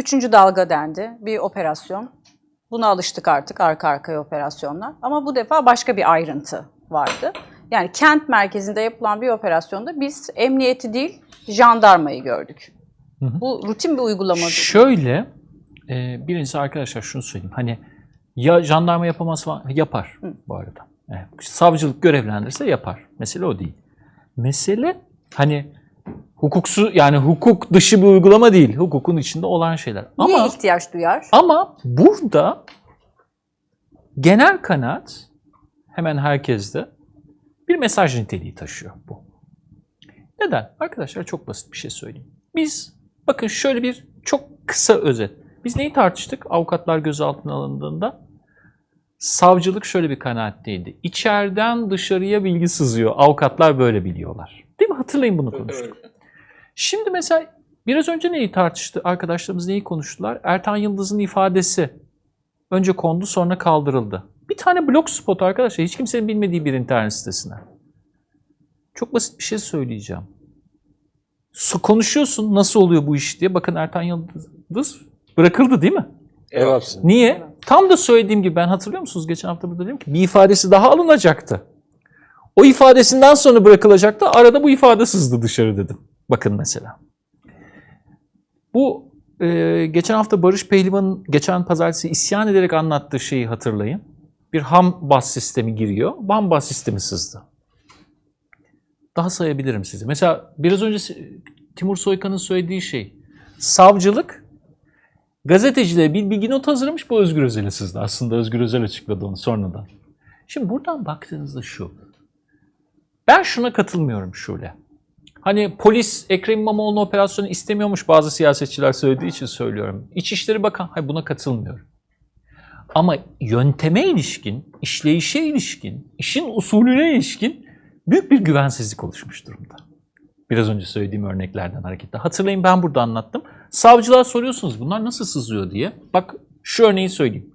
Üçüncü dalga dendi. Bir operasyon. Buna alıştık artık arka arkaya operasyonlar. Ama bu defa başka bir ayrıntı vardı. Yani kent merkezinde yapılan bir operasyonda biz emniyeti değil jandarmayı gördük. Hı hı. Bu rutin bir uygulama. Şöyle, e, birincisi arkadaşlar şunu söyleyeyim. Hani ya jandarma yapamaz falan yapar bu arada. Evet, savcılık görevlendirse yapar. Mesele o değil. Mesele hani hukuksu yani hukuk dışı bir uygulama değil. Hukukun içinde olan şeyler. Niye Ama ihtiyaç duyar? ama burada genel kanaat hemen herkeste bir mesaj niteliği taşıyor bu. Neden? Arkadaşlar çok basit bir şey söyleyeyim. Biz bakın şöyle bir çok kısa özet. Biz neyi tartıştık avukatlar gözaltına alındığında? Savcılık şöyle bir kanaatteydi. İçeriden dışarıya bilgi sızıyor. Avukatlar böyle biliyorlar. Değil mi? Hatırlayın bunu konuştuk. Şimdi mesela biraz önce neyi tartıştı? Arkadaşlarımız neyi konuştular? Ertan Yıldız'ın ifadesi önce kondu sonra kaldırıldı. Bir tane blog spot arkadaşlar hiç kimsenin bilmediği bir internet sitesine. Çok basit bir şey söyleyeceğim. Su konuşuyorsun nasıl oluyor bu iş diye. Bakın Ertan Yıldız bırakıldı değil mi? Evet. Niye? Tam da söylediğim gibi ben hatırlıyor musunuz? Geçen hafta burada dedim ki bir ifadesi daha alınacaktı. O ifadesinden sonra bırakılacaktı. Arada bu ifade sızdı dışarı dedim. Bakın mesela. Bu e, geçen hafta Barış Pehlivan'ın geçen pazartesi isyan ederek anlattığı şeyi hatırlayın. Bir ham bas sistemi giriyor. Bam bas sistemi sızdı. Daha sayabilirim size. Mesela biraz önce Timur Soykan'ın söylediği şey. Savcılık gazetecilere bir bilgi notu hazırlamış bu Özgür Özel'e sızdı. Aslında Özgür Özel açıkladı onu sonradan. Şimdi buradan baktığınızda şu. Ben şuna katılmıyorum Şule. Hani polis Ekrem İmamoğlu'nun operasyonu istemiyormuş bazı siyasetçiler söylediği için söylüyorum. İçişleri Bakan, hayır buna katılmıyorum. Ama yönteme ilişkin, işleyişe ilişkin, işin usulüne ilişkin büyük bir güvensizlik oluşmuş durumda. Biraz önce söylediğim örneklerden hareketle. Hatırlayın ben burada anlattım. Savcılar soruyorsunuz bunlar nasıl sızıyor diye. Bak şu örneği söyleyeyim.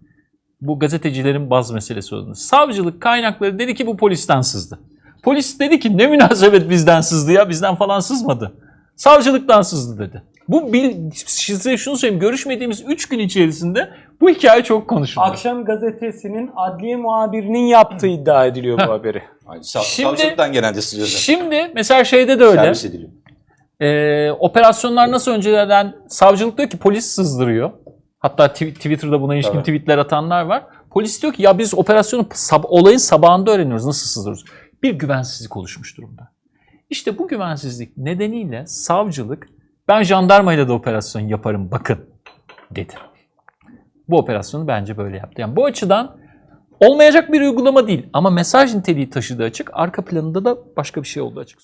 Bu gazetecilerin baz meselesi olduğunu. Savcılık kaynakları dedi ki bu polisten sızdı. Polis dedi ki ne münasebet bizden sızdı ya bizden falan sızmadı. Savcılıktan sızdı dedi. Bu bil, size şunu söyleyeyim görüşmediğimiz 3 gün içerisinde bu hikaye çok konuşuldu. Akşam gazetesinin adliye muhabirinin yaptığı iddia ediliyor bu haberi. Ay, sav- Şimdi- savcılıktan genelde sızıyor zaten. Şimdi mesela şeyde de öyle. Servis ediliyor. Ee, operasyonlar nasıl önceden savcılık diyor ki polis sızdırıyor. Hatta tw- Twitter'da buna ilişkin Tabii. tweetler atanlar var. Polis diyor ki ya biz operasyonu sab- olayın sabahında öğreniyoruz nasıl sızdırıyoruz. Bir güvensizlik oluşmuş durumda. İşte bu güvensizlik nedeniyle savcılık ben jandarmayla da operasyon yaparım bakın dedi. Bu operasyonu bence böyle yaptı. Yani bu açıdan olmayacak bir uygulama değil ama mesaj niteliği taşıdığı açık. Arka planında da başka bir şey olduğu açık.